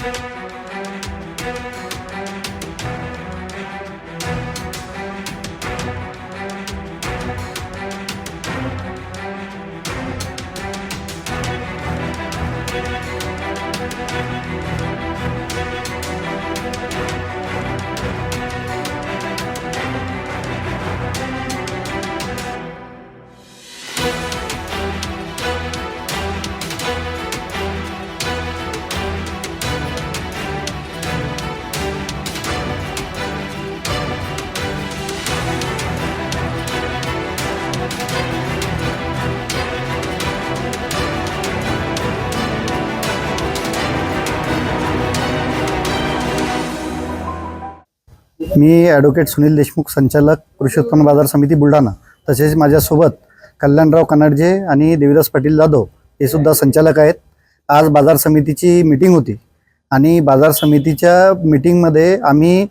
Thank मी advocate Sunil Deshmukh संचालक कृषी उत्पन्न बाजार समिती बुलढाणा तसेच माझ्यासोबत कल्याणराव कनाडजे आणि देवीदास पाटील जाधव हे सुद्धा संचालक आहेत. आज बाजार समितीची मीटिंग होती आणि बाजार समितीच्या मीटिंगमध्ये आम्ही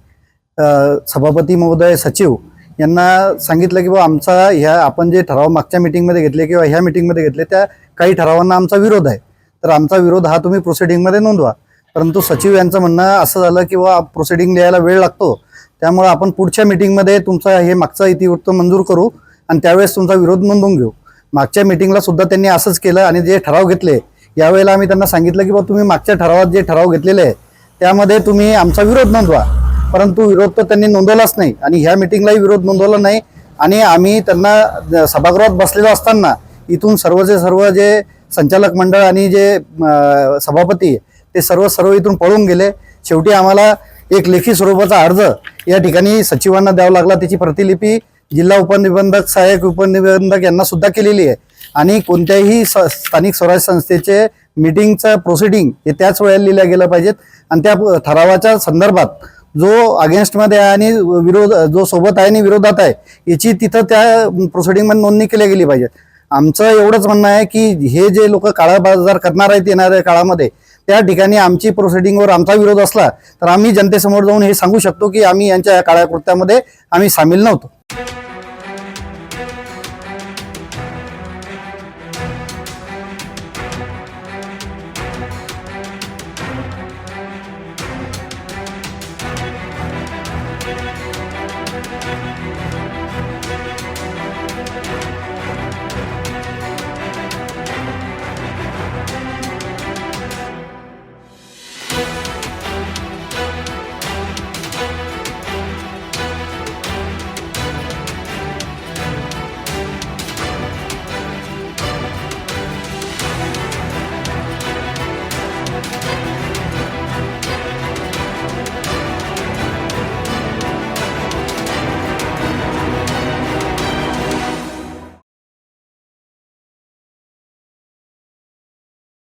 सभापती महोदय सचिव यांना सांगितलं की बाबा आमचा ह्या आपण जे ठराव मागच्या मीटिंगमध्ये घेतले किंवा ह्या मीटिंगमध्ये घेतले त्या काही ठरावांना आमचा विरोध आहे. तर आमचा विरोध हा तुम्ही प्रोसिडिंगमध्ये नोंदवा. परंतु सचिव यांचं म्हणणं असं झालं की बा प्रोसिडिंग लिहायला वेळ लागतो. त्यामुळे आपण पुढच्या मीटिंगमध्ये तुमचा हे मागचा इतिवृत्त मंजूर करू आणि त्यावेळेस तुमचा विरोध नोंदवून घेऊ. मागच्या मीटिंगला सुद्धा त्यांनी असंच केलं आणि जे ठराव घेतले यावेळेला आम्ही त्यांना सांगितलं की बा तुम्ही मागच्या ठरावात जे ठराव घेतलेले आहे त्यामध्ये तुम्ही आमचा विरोध नोंदवा. परंतु विरोध तर त्यांनी नोंदवलाच नाही आणि ह्या मीटिंगलाही विरोध नोंदवला नाही आणि आम्ही त्यांना सभागृहात बसलेलो असताना इथून सर्वचे सर्व जे संचालक मंडळ आणि जे सभापती ते सर्व सर्व इथून पळून गेले. शेवटी आम्हाला एक लेखी स्वरूपाचा अर्ज या ठिकाणी सचिवांना द्यावा लागला. त्याची प्रतिलिपी जिल्हा उपनिबंधक सहाय्यक उपनिबंधक यांना सुद्धा केलेली आहे. आणि कोणत्याही स स्थानिक स्वराज्य संस्थेचे मीटिंगचं प्रोसिडिंग हे त्याच वेळेला लिहिल्या गेलं पाहिजेत. आणि त्या ठरावाच्या संदर्भात जो अगेन्स्टमध्ये आहे आणि विरोध जो सोबत आहे आणि विरोधात आहे याची तिथं त्या प्रोसिडिंगमध्ये नोंदणी केली गेली पाहिजे आमचं एवढंच म्हणणं आहे की हे जे लोक काळा बाजार करणार आहेत येणाऱ्या काळामध्ये त्या ठिकाणी आमची प्रोसिडिंगवर आमचा विरोध असला तर आम्ही जनतेसमोर जाऊन हे सांगू शकतो की आम्ही यांच्या या काळ्या कृत्यामध्ये आम्ही सामील नव्हतो.